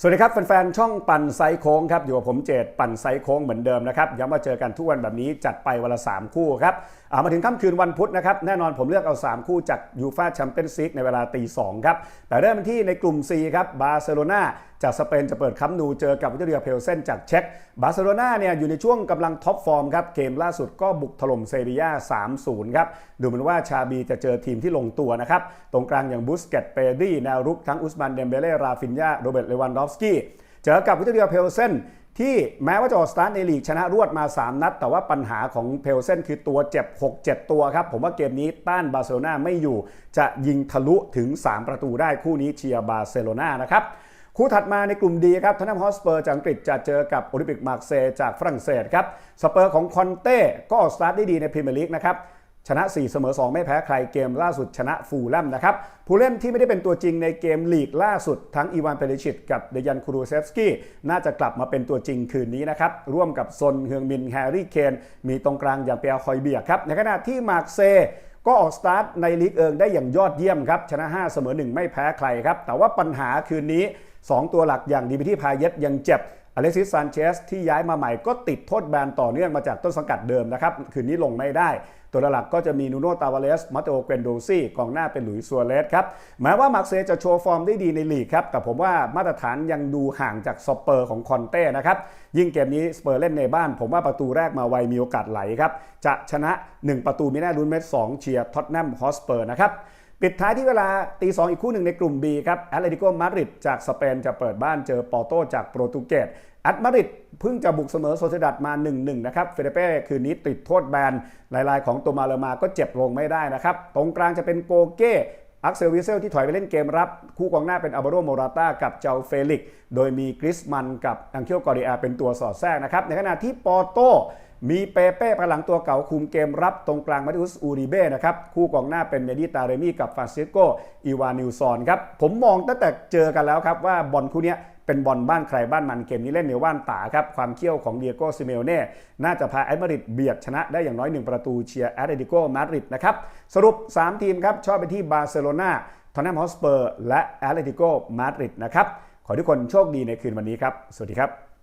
สวัสดีครับแฟนๆ ช่องปั่นไซโค้งครับอยู่กับผมเจตปั่นไซโค้งเหมือนเดิมนะครับย้ำมาเจอกันทุกวันแบบนี้จัดไปวันละ 3 คู่ครับามาถึงค่ำคืนวันพุธนะครับแน่นอนผมเลือกเอา 3 คู่จากยูฟาแชมเปี้ยนส์ลีกในเวลาตีสองครับแต่เริ่มที่ในกลุ่ม C ครับบาร์เซโลนา จากสเปนจะเปิดคัมนูเจอกับวิเตเรียเพลเซนจากเช็กบาร์เซโลนาเนี่ยอยู่ในช่วงกำลังท็อปฟอร์มครับเกมล่าสุดก็บุกถล่มเซบียา3-0 ครับ ดูเหมือนว่าชาบีจะเจอทีมที่ลงตัวนะครับ ตรงกลางอย่างบุสเกตเปรีแนวรุกทั้งอุสมันเดมเบเล่ราฟินยาโรเบิร์ตเลวันดอฟสกี้เจอกับวิเตเรียเพลเซนที่แม้ว่าจะออกสตาร์ทในลีกชนะรวดมา 3 นัด แต่ว่าปัญหาของเพลเซนคือตัวเจ็บ 6-7 ตัวครับ ผมว่าเกมนี้ต้านบาร์เซโลนาไม่อยู่ จะยิงทะลุถึง 3 ประตูได้คู่นี้เชียร์บาร์เซโลนานะครับ คู่ถัดมาในกลุ่มดีครับทนแนมฮอสเปอร์จากอังกฤษจะเจอกับโอลิมปิกมาร์เซจากฝรั่งเศสครับสเปอร์ของคอนเต้ก็ออกสตาร์ทได้ดีในพรีเมียร์ลีกนะครับชนะ 4 เสมอ 2 ไม่แพ้ใครเกมล่าสุดชนะฟูลแลมนะครับผู้เล่นที่ไม่ได้เป็นตัวจริงในเกมลีกล่าสุด ทั้งอีวานเปริชิตกับเดยันคูรูเซฟสกี้น่าจะกลับมาเป็นตัวจริงคืนนี้นะครับ ร่วมกับซนเฮืองมินแฮร์รี่เคนมีตรงกลางอย่างเปียคอยเบียครับ ในขณะที่มาร์เซก็ออกสตาร์ทในลีกเอิงได้อย่างยอดเยี่ยมครับชนะ 5 เสมอ 1 ไม่แพ้ใครครับแต่ว่าปัญหาคืนนี้ 2 ตัวหลักอย่างดีบิที่พาเยตยังเจ็บอเล็กซิสซานเชสที่ย้ายมาใหม่ก็ติดโทษแบนต่อเนื่องมาจากต้นสังกัดเดิมนะครับ คืนนี้ลงไม่ได้ ตัวหลักก็จะมีนูโนตาวาเลสมาเตโอเกนโดซี่กองหน้าเป็นหลุยส์ซัวเรสครับแม้ว่ามาร์เซย์จะโชว์ฟอร์มได้ดีในลีกครับแต่ผมว่ามาตรฐานยังดูห่างจากสเปอร์ของคอนเต้นะครับ ยิ่งเกมนี้สเปอร์เล่นในบ้าน ผมว่าประตูแรกมาไวมีโอกาสไหลครับจะชนะ 1 ประตูมีแน่รุนเม็ด2เชียร์ท็อตแนมฮอสเปอร์นะครับ ปิดท้ายที่เวลาตีสองอีกคู่หนึ่งในกลุ่ม B ครับแอตเลติโกมาดริดจากสเปนจะเปิดบ้านเจอปอร์โตจากโปรตุเกสแอตมาดริดเพิ่งจะบุกเสมอโซเซดัดมา 1-1 นะครับ เฟเดเป้คืนนี้ติดโทษแบนลายๆ ของตัวมาเลมาก็เจ็บลงไม่ได้นะครับ ตรงกลางจะเป็นโกเก้อักเซลวิเซลที่ถอยไปเล่นเกมรับ คู่กองหน้าเป็นอัลบโรโมราตากับเจ้าเฟลิก โดยมีกริสมันกับอังเคิลกอริอาเป็นตัวสอดแทรกนะครับ ในขณะที่ปอร์โตมีเปเป้ประหลังตัวเก่าคุมเกมรับตรงกลางมาติอุสอูริเบ้นะครับคู่กองหน้าเป็นเมดิตาเรมี่กับฟรานซิสโกอีวานิลซอนครับผมมองตั้งแต่เจอกันแล้วครับว่าบอลคู่นี้เป็นบอลบ้านใครบ้านมันเกมนี้เล่นในว่านตาครับความเขี้ยวของเดียโกซิเมโอเน่น่าจะพาแอตมาริดเบียดชนะได้อย่างน้อย 1 ประตูเชียร์แอตเลติโกมาดริดนะครับสรุป 3 ทีมครับชอบไปที่บาร์เซโลนาทอนแนมฮอสเปอร์และแอตเลติโกมาดริดนะครับขอทุกคนโชคดีในคืนวันนี้ครับ สวัสดีครับ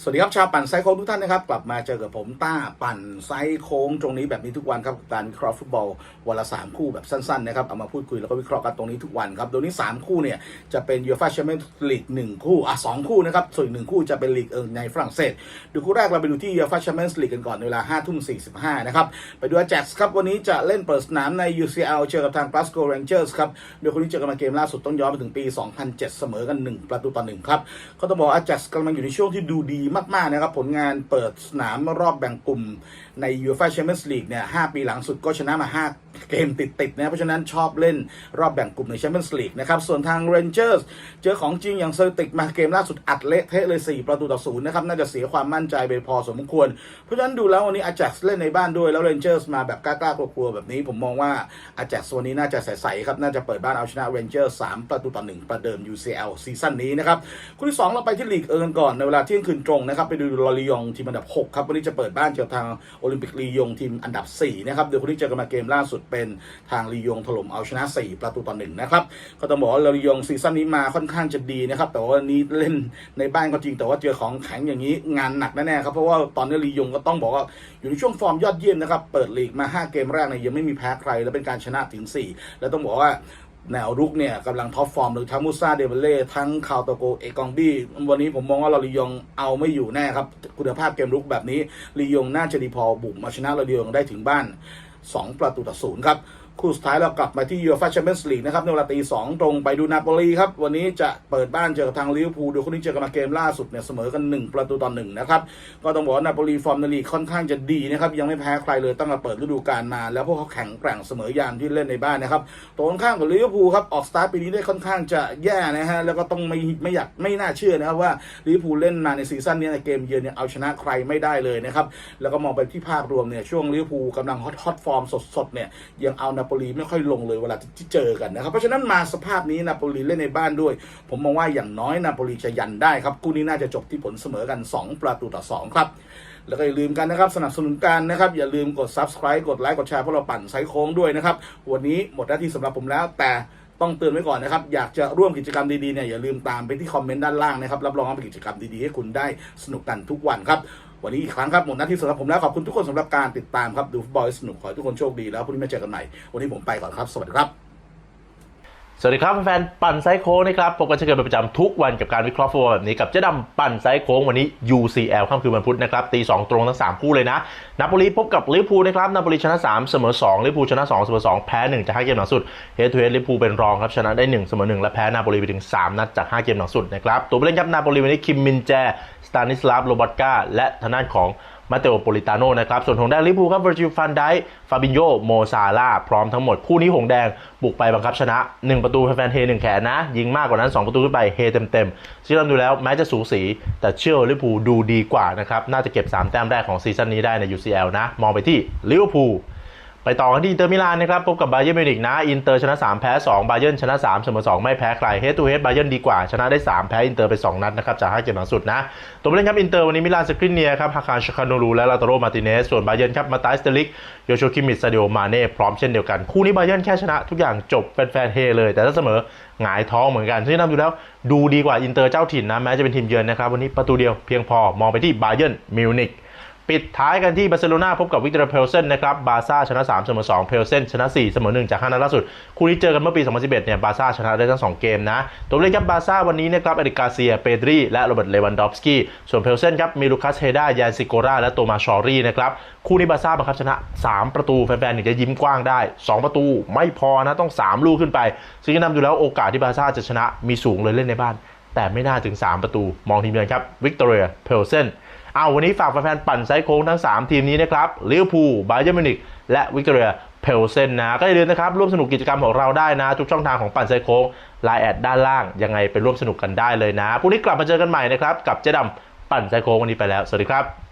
สวัสดีครับชาวปั่นไซโค้งทุกท่านนะครับ กลับมาเจอกับผมต้าปั่นไซโค้งตรงนี้แบบนี้ทุกวันครับการวิเคราะห์ฟุตบอลวันละสามคู่แบบสั้นๆนะครับเอามาพูดคุยแล้วก็วิเคราะห์กันตรงนี้ทุกวันครับโดยนี้ 3 คู่เนี่ยจะเป็นยูฟ่าแชมเปี้ยนส์ลีกหนึ่งคู่อะสองคู่นะครับส่วนหนึ่งคู่จะเป็นลีกเอิงในฝรั่งเศสดูคู่แรกเราไปดูที่ยูฟ่าแชมเปี้ยนส์ลีกกันก่อนเวลา5้าทุ่มสี่สิบห้านะครับไปดูอาแจ็กส์ครับวันนี้จะเล่นเปิดสนามใน UCL เจอกับทาง Glasgow Rangers ครับโดยคนนี้เจอกันมาเกมล่าสุดต้องย้อนไปถึงปี 2007 เสมอกัน 1 ประตูต่อหนึ่งครับก็ต้องบอกอาแจ็กส์กำลังอยู่ในช่วงที่ดูดีมากๆนะครับ ผลงานเปิดสนามรอบแบ่งกลุ่มในยูฟ่าแชมเปี้ยนส์ลีกเนี่ย5ปีหลังสุดก็ชนะมา 5 เกมติดๆนะเพราะฉะนั้นชอบเล่นรอบแบ่งกลุ่มใน Champions League นะครับส่วนทาง Rangers เจอของจริงอย่างเซอร์ติกมาเกมล่าสุดอัดเละเทะเลย 4 ประตูต่อศูนย์นะครับน่าจะเสียความมั่นใจไปพอสมควร เพราะฉะนั้นดูแล้ววันนี้อาแจ็กเล่นในบ้านด้วยแล้ว Rangers มาแบบกล้าๆกลัวๆแบบนี้ ผมมองว่าอาแจ็กวันนี้น่าจะใสๆครับน่าจะเปิดบ้านเอาชนะ Rangers 3ประตูต่อ1ประเดิม UCL ซีซั่นนี้นะครับคู่ที่สองเราไปที่ลีกเอิร์นก่อนในเวลาเที่ยงคืนตรงนะครับไปดูลอริยองทีมอันดับ 6 ครับ วันนี้จะเปิดบ้านเจอทางโอลิมปิกลียงทีมอันดับ4นะครับเดี๋ยวคนที่เจอกันมาเกมล่าสุดเป็นทางลียงถล่มเอาชนะ 4 ประตูต่อ1นะครับ ก็ต้องบอกว่าลอริยงซีซั่นนี้มาค่อนข้างจะดีนะครับ แต่ว่านี้เล่นในบ้านก็จริง แต่ว่าเจอของแข็งอย่างนี้งานหนักแน่ๆครับ เพราะว่าตอนนี้ลียงก็ต้องบอกว่าอยู่ในช่วงฟอร์มยอดเยี่ยมนะครับ เปิดลีกมา 5 เกมแรกเนี่ยยังไม่มีแพ้ใคร และเป็นการชนะถึง 4 แล้วต้องบอกว่าแนวรุกเนี่ยกำลังท็อปฟอร์มโดยทั้งมูซาเดเวเล่ทั้งคาวโตโกเอกองบี้ วันนี้ผมมองว่าลอริยองเอาไม่อยู่แน่ครับ คุณภาพเกมรุกแบบนี้ลียงน่าจะดีพอบุกมาชนะลอริยองได้ถึงบ้าน 2 ประตูต่อศูนย์ครับ คู่สุดท้ายเรากลับมาที่ยูฟ่าแชมเปี้ยนส์ลีกนะครับในเวลาตีสองตรงไปดูนาโปลีครับ วันนี้จะเปิดบ้านเจอกับทางลิเวอร์พูลโดยคนนี้เจอกันมาเกมล่าสุดเนี่ยเสมอกัน 1 ประตูต่อหนึ่งนะครับ ก็ต้องบอกว่านาโปลีฟอร์มในลีกค่อนข้างจะดีนะครับ ยังไม่แพ้ใครเลยตั้งแต่เปิดฤดูกาลมา แล้วพวกเขาแข็งแกร่งเสมอยามที่เล่นในบ้านนะครับตรงข้ามกับลิเวอร์พูลครับออกสตาร์ทปีนี้ได้ค่อนข้างจะแย่นะฮะแล้วก็ต้องไม่ไม่อยากไม่น่าเชื่อนะครับว่าลิเวอร์พูลเล่นมาในซีซั่นนี้ในเกมเยือนเนี่ยเอาชนะใครไม่ได้เลยนะครับแล้วก็มองไปที่ภาพรวมเนี่ยช่วงลิเวอร์พูลกำลังฮอตฮอตฟอร์มสดๆเนี่ยยังเอานาาโปลีไม่ค่อยลงเลยเวลาที่เจอกันนะครับ เพราะฉะนั้นมาสภาพนี้นาโปลีเล่นในบ้านด้วย ผมมองว่าอย่างน้อยนาโปลีจะยันได้ครับคู่นี้น่าจะจบที่ผลเสมอกัน 2 ประตูต่อ 2 ครับแล้วก็อย่าลืมกันนะครับ สนับสนุนกันนะครับ อย่าลืมกด subscribe กดไลค์กดแชร์พวกเราปั่นไซโค้งด้วยนะครับ วันนี้หมดหน้าที่สำหรับผมแล้ว แต่ต้องเตือนไว้ก่อนนะครับ อยากจะร่วมกิจกรรมดีๆเนี่ยอย่าลืมตามไปที่คอมเมนต์ด้านล่างนะครับรับรองว่าเป็นกิจกรรมดีๆให้คุณได้สนุกกันทุกวันครับ วันนี้อีกครั้งครับหมดหน้าที่สำหรับผมแล้วขอบคุณทุกคนสำหรับการติดตามครับดูฟุตบอลสนุกขอให้ทุกคนโชคดีแล้วพรุ่งนี้มาเจอกันใหม่วันนี้ผมไปก่อนครับสวัสดีครับ สวัสดีครับแฟนๆปั่นไซโค้งนะครับพบกันเช่นเคยเป็นประจำทุกวันกับการวิเคราะห์ฟุตบอลแบบนี้กับเจ๊ดำปั่นไซโค้งวันนี้ UCL ค่ำคืนวันพุธนะครับตี 2 ตรงทั้ง 3 คู่เลยนะนาโปลีพบกับลิเวอร์พูลนะครับนาโปลีชนะ 3 เสมอ2ลิเวอร์พูลชนะ 2 เสมอ2 แพ้ 1 จาก5เกมหลังสุดเฮดทูเฮดลิเวอร์พูลเป็นรองครับชนะได้ 1 เสมอ1และแพ้นาโปลีไปถึง 3 นัดจาก 5 เกมหลังสุดนะครับตัวผู้เล่นครับนาโปลีวันนี้คิมมินแจสตานิสลาฟโรบัตกาและทางด้านของ มาเตโอโปลิตาโนนะครับ ส่วนหงแดงลิปูครับเวอร์จิลฟันไดฟาบินโยโมซาลาพร้อมทั้งหมด คู่นี้หงแดงบุกไปบังคับชนะ 1 ประตูแฟนเฮหนึ่งแขนนะ ยิงมากกว่านั้น 2 ประตูขึ้นไปเฮเต็มๆซึ่งเราดูแล้วแม้จะสูสี แต่เชื่อลิปูดูดีกว่านะครับ น่าจะเก็บ 3 แต้มแรกของซีซั่นนี้ได้ใน UCL นะ มองไปที่ลิเวอร์พูล ไปต่อกันที่อินเตอร์มิลานนะครับพบกับบาเยิร์นมิวนิกนะอินเตอร์ชนะ 3 แพ้ 2 บาเยิร์นชนะ 3 เสมอ 2 ไม่แพ้ใครเฮดทูเฮดบาเยิร์นดีกว่า ชนะได้ 3 แพ้อินเตอร์ไป 2 นัดนะครับจาก 5 เกมหลังสุดนะ ตัวผู้เล่นครับอินเตอร์วันนี้มิลานสกรินเนียครับฮาคารชคานูรูและลาตโรมาติเนสส่วนบาเยิร์นครับมาตายสเตลิกโยโชคิมิสซาดิโอมาเน่พร้อมเช่นเดียวกัน คู่นี้บาเยิร์นแค่ชนะทุกอย่างจบแฟนๆเฮเลย แต่ถ้าเสมอหงายท้องเหมือนกันซึ่งนำดูแล้วดูดีกว่าอินเตอร์เจ้าถิ่นนะแม้จะเป็นทีมเยือนนะครับวันนี้ประตูเดียวเพียงพอมองไปที่บาเยิร์นมิวนิก ปิดท้ายกันที่บาร์เซโลนาพบกับวิกเตอร์เพลเซนนะครับบาร์ซ่าชนะ3เสมอ2เพลเซนชนะ4เสมอ1จาก5นัดล่าสุด คู่นี้เจอกันเมื่อปี 2011เนี่ยบาร์ซ่าชนะได้ทั้ง 2 เกมนะ ตัวเลขครับบาร์ซ่าวันนี้นะครับเอริกาเซียเปดรีและโรเบิร์ตเลวันดอฟสกี้ส่วนเพลเซนครับมีลูคัสเฮดายานซิโกราและโตมาชอรี่นะครับคู่นี้บาร์ซ่าบังคับชนะ 3 ประตูแฟนๆถึงจะยิ้มกว้างได้ 2 ประตูไม่พอนะต้อง 3 ลูกขึ้นไป ซึ่งจะนำดูแล้วโอกาสที่บาร์ซ่าจะชนะมีสูงเลยเล่นในบ้าน แต่ไม่น่าถึง 3 ประตูมองทีมเยือนครับวิกตอเรียเพลเซน เอาวันนี้ฝากแฟนๆปั่นไซส์โค้งทั้ง 3 ทีมนี้นะครับลิเวอร์พูลบาเยอร์มิวนิกและวิกตอเรียเพลเซนนะก็อย่าลืมนะครับร่วมสนุกกิจกรรมของเราได้นะ ทุกช่องทางของปั่นไซส์โค้งไลน์แอดด้านล่าง ยังไงไปร่วมสนุกกันได้เลยนะพรุ่งนี้กลับมาเจอกันใหม่นะครับกับเจ๊ดำปั่นไซส์โค้งวันนี้ไปแล้วสวัสดีครับ